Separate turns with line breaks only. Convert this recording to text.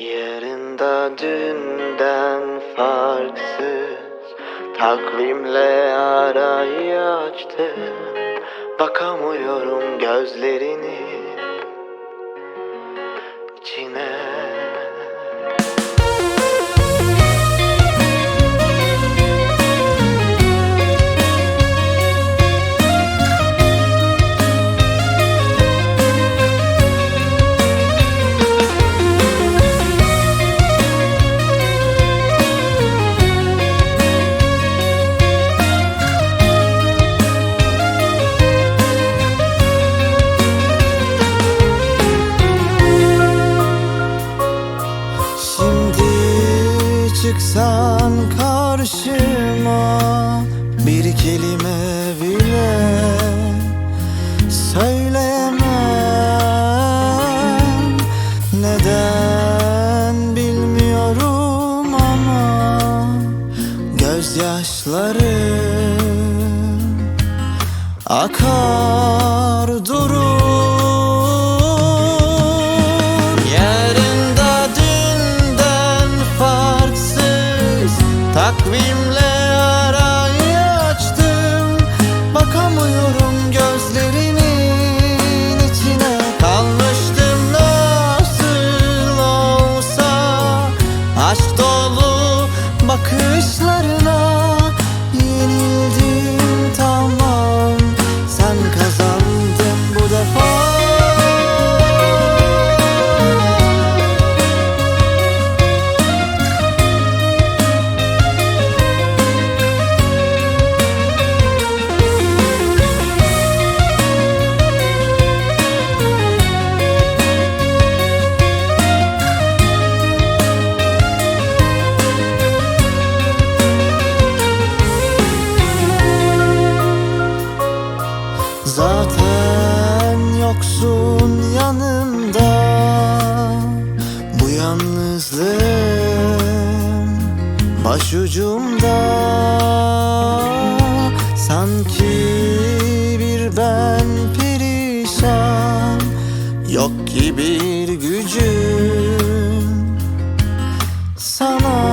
Yarında dünden farksız Takvimle arayı açtım Bakamıyorum gözlerinin içine
çıksan karşıma Bir kelime bile söyleyemem. Neden bilmiyorum ama Gözyaşlarım akar Takvimle arayı açtım Bakamıyorum yoksun yanımda. Bu yalnızlığım başucumda. Sanki bir ben perişan Yok ki bir gücüm. Sana